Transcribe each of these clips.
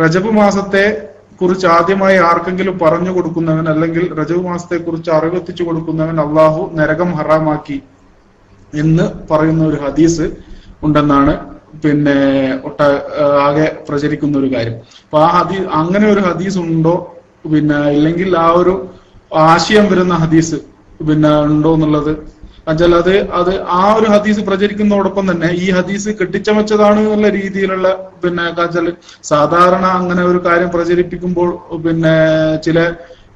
റജബ് മാസത്തെ കുറിച്ച് ആദ്യമായി ആർക്കെങ്കിലും പറഞ്ഞു കൊടുക്കുന്നവൻ അല്ലെങ്കിൽ റജബ് മാസത്തെ കുറിച്ച് അറിവെത്തിച്ചു കൊടുക്കുന്നവൻ അള്ളാഹു നരകം ഹറാമാക്കി എന്ന് പറയുന്ന ഒരു ഹദീസ് ഉണ്ടെന്നാണ് പിന്നെ ഒട്ട ആകെ പ്രചരിക്കുന്ന ഒരു കാര്യം. അപ്പൊ ആ ഹദീസ് അങ്ങനെ ഒരു ഹദീസ് ഉണ്ടോ പിന്നെ ഇല്ലെങ്കിൽ ആ ഒരു ആശയം വരുന്ന ഹദീസ് പിന്നെ ഉണ്ടോ എന്നുള്ളത് എന്നുവെച്ചാൽ അത് അത് ആ ഒരു ഹദീസ് പ്രചരിക്കുന്നതോടൊപ്പം തന്നെ ഈ ഹദീസ് കെട്ടിച്ചമച്ചതാണ് എന്നുള്ള രീതിയിലുള്ള പിന്നെ വെച്ചാൽ സാധാരണ അങ്ങനെ ഒരു കാര്യം പ്രചരിപ്പിക്കുമ്പോൾ പിന്നെ ചില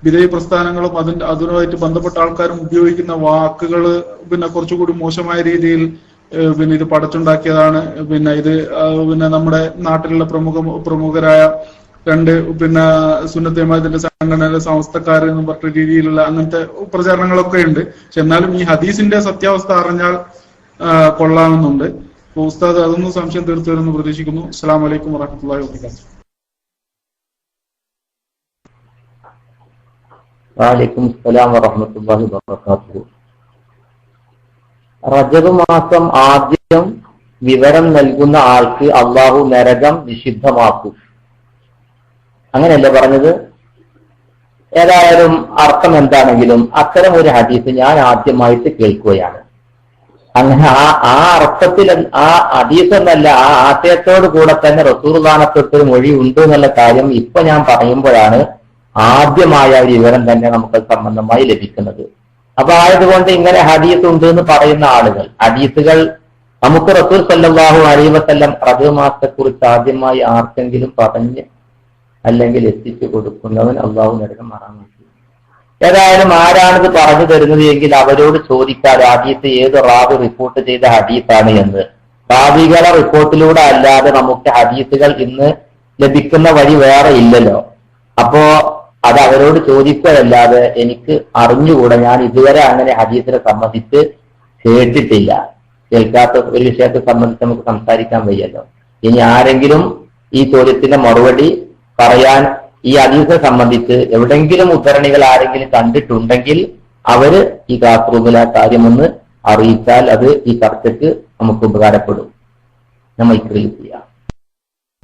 വിധേയ പ്രസ്ഥാനങ്ങളും അതിന്റെ അതിനുമായിട്ട് ബന്ധപ്പെട്ട ആൾക്കാരും ഉപയോഗിക്കുന്ന വാക്കുകൾ പിന്നെ കുറച്ചുകൂടി മോശമായ രീതിയിൽ പിന്നെ ഇത് പടച്ചുണ്ടാക്കിയതാണ്. പിന്നെ ഇത് പിന്നെ നമ്മുടെ നാട്ടിലുള്ള പ്രമുഖ പ്രമുഖരായ രണ്ട് പിന്നെ സുന്നത്തേമാതിന്റെ സംഘടനയിലെ സംസ്ഥക്കാർ എന്ന് പറഞ്ഞ രീതിയിലുള്ള അങ്ങനത്തെ പ്രചാരണങ്ങളൊക്കെ ഉണ്ട്. പക്ഷെ എന്നാലും ഈ ഹദീസിന്റെ സത്യാവസ്ഥ അറിഞ്ഞാൽ കൊള്ളാമെന്നുണ്ട്. ഉസ്താദ് അതൊന്നും സംശയം തീർത്തു വരുമെന്ന് പ്രതീക്ഷിക്കുന്നു. അസ്സാം വലൈക്കും വറഹമത്തല്ലാഹി വാബർക്കാത്തു വാലിക്കും അസ്സലാം വറഹമത്തുള്ളാഹി വബറകാതുഹു. റജബ് മാസം ആദ്യം വിവരം നൽകുന്ന ആൾക്ക് അള്ളാഹു നരകം നിഷിദ്ധമാക്കും. അങ്ങനെയല്ലേ പറഞ്ഞത്? ഏതായാലും അർത്ഥം എന്താണെങ്കിലും അത്തരം ഒരു ഹദീസ് ഞാൻ ആദ്യമായിട്ട് കേൾക്കുകയാണ്. അങ്ങനെ ആ ആ അർത്ഥത്തിൽ ആ ഹദീസ് എന്നല്ല ആ ആശയത്തോട് കൂടെ തന്നെ റസൂർദാനത്തൊട്ട് മൊഴി ഉണ്ട് എന്നുള്ള കാര്യം ഇപ്പൊ ഞാൻ പറയുമ്പോഴാണ് ആദ്യമായ ഒരു വിവരം തന്നെ നമുക്ക് സംബന്ധമായി ലഭിക്കുന്നത്. അപ്പൊ ആയതുകൊണ്ട് ഇങ്ങനെ ഹദീസ് ഉണ്ട് എന്ന് പറയുന്ന ആളുകൾ ഹദീസുകൾ നമുക്ക് റസൂൽ സല്ലാഹു അലൈഹി വസല്ലം കുറിച്ച് ആദ്യമായി ആർക്കെങ്കിലും പറഞ്ഞ് അല്ലെങ്കിൽ എത്തിച്ചു കൊടുക്കുന്നവൻ അള്ളാഹു നരകം മറന്നു ഏതായാലും ആരാണിത് പറഞ്ഞു തരുന്നത് എങ്കിൽ അവരോട് ചോദിക്കാതെ ഹദീസ് ഏത് റാബ് റിപ്പോർട്ട് ചെയ്ത ഹദീസാണ് എന്ന്. റാബികളെ റിപ്പോർട്ടിലൂടെ അല്ലാതെ നമുക്ക് ഹദീസുകൾ ഇന്ന് ലഭിക്കുന്ന വഴി വേറെ ഇല്ലല്ലോ. അപ്പോ അത് അവരോട് ചോദിക്കുകയല്ലാതെ എനിക്ക് അറിഞ്ഞുകൂടാ. ഞാൻ ഇതുവരെ അങ്ങനെ ഹദീസിനെ സംബന്ധിച്ച് കേട്ടിട്ടില്ല. കേൾക്കാത്ത ഒരു വിഷയത്തെ സംബന്ധിച്ച് നമുക്ക് സംസാരിക്കാൻ വയ്യല്ലോ. ഇനി ആരെങ്കിലും ഈ ചോദ്യത്തിന്റെ മറുപടി പറയാൻ ഈ അതീസെ സംബന്ധിച്ച് എവിടെങ്കിലും ഉദ്ധരണികൾ ആരെങ്കിലും കണ്ടിട്ടുണ്ടെങ്കിൽ അവർ ഈ ക്ലാസ് റൂമിലെ ആ കാര്യമൊന്ന് അറിയിച്ചാൽ അത് ഈ ചർച്ചയ്ക്ക് നമുക്ക് ഉപകാരപ്പെടും. നമ്മൾ ഇക്രീസ് ചെയ്യാം.